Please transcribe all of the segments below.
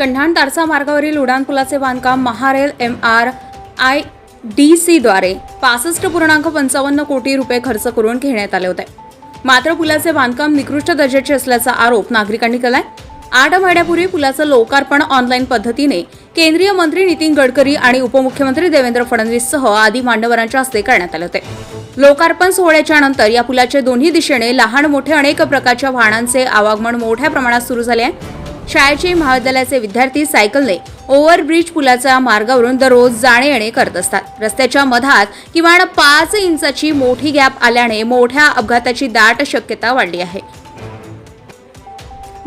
कन्हाण तारसा मार्गावरील उड्डाणपुलाचे बांधकाम MahaRail M R I D सीद्वारे पासष्ट पूर्णांक पंचावन्न कोटी रुपये खर्च करून घेण्यात आले होते. मात्र पुलाचे बांधकाम निकृष्ट दर्जाचे असल्याचा आरोप नागरिकांनी केलाय. आठ महिन्यापूर्वी पुलाचं लोकार्पण ऑनलाईन पद्धतीने केंद्रीय मंत्री नितीन गडकरी आणि उपमुख्यमंत्री देवेंद्र फडणवीससह आदी मान्यवरांच्या हस्ते करण्यात आले होते. लोकार्पण सोहळ्याच्या नंतर या पुलाच्या दोन्ही दिशेने लहान मोठे अनेक प्रकारच्या वाहनांचे आवागमन मोठ्या प्रमाणात सुरू झाले आहे. शाळेचे महाविद्यालयाचे विद्यार्थी सायकलने ओव्हरब्रिज पुलाच्या मार्गावरून दररोज जाणे येणे करत असतात. रस्त्याच्या मधात किमान पाच इंचाची मोठी गॅप आल्याने मोठ्या अपघाताची दाट शक्यता वाढली आहे.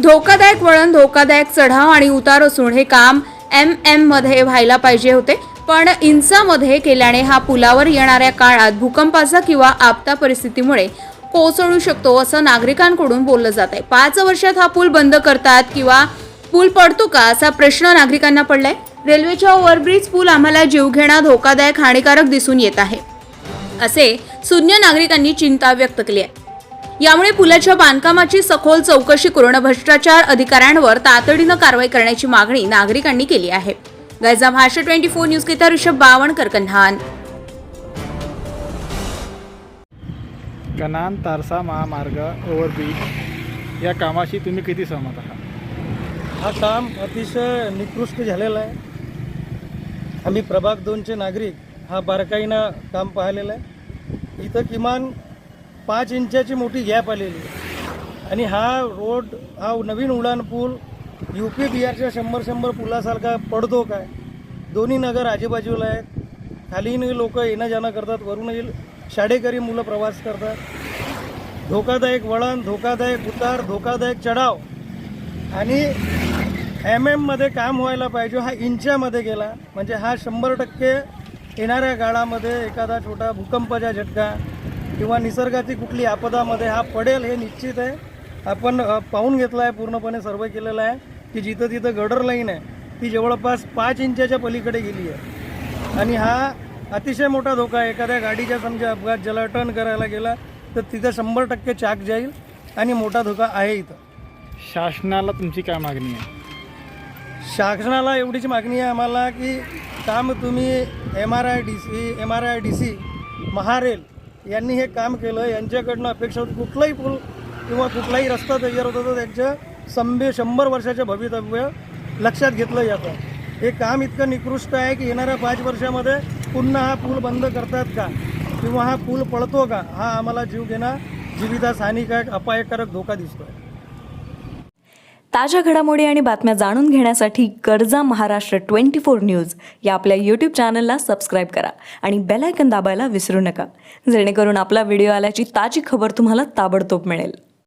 धोकादायक वळण धोकादायक चढाव आणि उतार असून हे काम एम एममध्ये व्हायला पाहिजे होते. पण इंचामध्ये केल्याने हा पुलावर येणाऱ्या काळात भूकंपाचा किंवा आपता परिस्थितीमुळे कोसळू शकतो असं नागरिकांकडून बोललं जात आहे. पाच वर्षात हा पूल बंद करतात किंवा पूल पडतो का असा प्रश्न नागरिकांना पडलाय. रेल्वेच्या ओव्हरब्रिज पूल आम्हाला जीवघेणा धोकादायक हानिकारक दिसून येत आहे असे सुज्ञ नागरिकांनी चिंता व्यक्त केली आहे. यामुळे पुलाच्या बांधकामाची सखोल चौकशी करून भ्रष्टाचार अधिकाऱ्यांवर तातडीनं कारवाई करण्याची मागणी नागरिकांनी केली आहे. गैजा भाषा ट्वेंटी फोर न्यूज करिता ऋषभ बावणकर कन्हान. कनान तारसा महामार्ग ओव्हरब्रिज या कामाशी तुम्ही किती सहमत आहात? हा काम अतिशय निकृष्ट झालेलं आहे. आम्ही प्रभाग दोनचे नागरिक हा बारकाईनं काम पाहिलेलं आहे. इथं किमान पाच इंचाची मोठी गॅप आलेली आहे. आणि हा रोड हा नवीन उडान पूल यू पी बिहारच्या शंभर शंभर पुलासारखा पडतो काय? दोन्ही नगर आजूबाजूला आहेत. खाली लोक येणं जाणं करतात वरूनही शाळेकरी मुलं प्रवास करतात. धोकादायक वळण धोकादायक उतार धोकादायक चढाव. आणि एम एममध्ये काम व्हायला पाहिजे हा इंच्यामध्ये गेला. म्हणजे हा शंभर टक्के येणाऱ्या काळामध्ये एखादा छोटा भूकंपाचा झटका किंवा निसर्गाची कुठली आपदामध्ये हा पडेल हे निश्चित आहे. आपण पाहून घेतलं आहे पूर्णपणे सर्वे केलेला आहे की जिथं तिथं गडर लाईन आहे ती जवळपास पाच इंचाच्या पलीकडे गेली आहे. आणि हा अतिशय मोठा धोका आहे. एखाद्या गाडीच्या समजा अपघात ज्याला टर्न करायला गेला तर तिथं शंभर टक्के चाक जाईल आणि मोठा धोका आहे इथं. शासनाला तुमची काय मागणी आहे? शासनाला एवढीच मागणी आहे आम्हाला की काम तुम्ही M R I D C M R I D C MahaRail यांनी हे काम केलं. यांच्याकडनं अपेक्षा होती कुठलाही पूल किंवा कुठलाही रस्ता तयार होता तर त्यांचं संभे शंभर वर्षाचे भवितव्य लक्षात घेतलं जातं. हे काम इतकं निकृष्ट आहे की येणाऱ्या पाच वर्षामध्ये पुन्हा हा पूल बंद करतात का? किंवा हा पूल पळतो का? हा आम्हाला जीव घेणं जीवितास हानिकारक अपायकारक धोका दिसतो आहे ताज्या घडामोडी आणि बातम्या जाणून घेण्यासाठी गरजा महाराष्ट्र ट्वेंटी फोर न्यूज या आपल्या यूट्यूब चॅनलला सबस्क्राईब करा आणि बेलायकन दाबायला विसरू नका. जेणेकरून आपला व्हिडिओ आल्याची ताजी खबर तुम्हाला ताबडतोब मिळेल.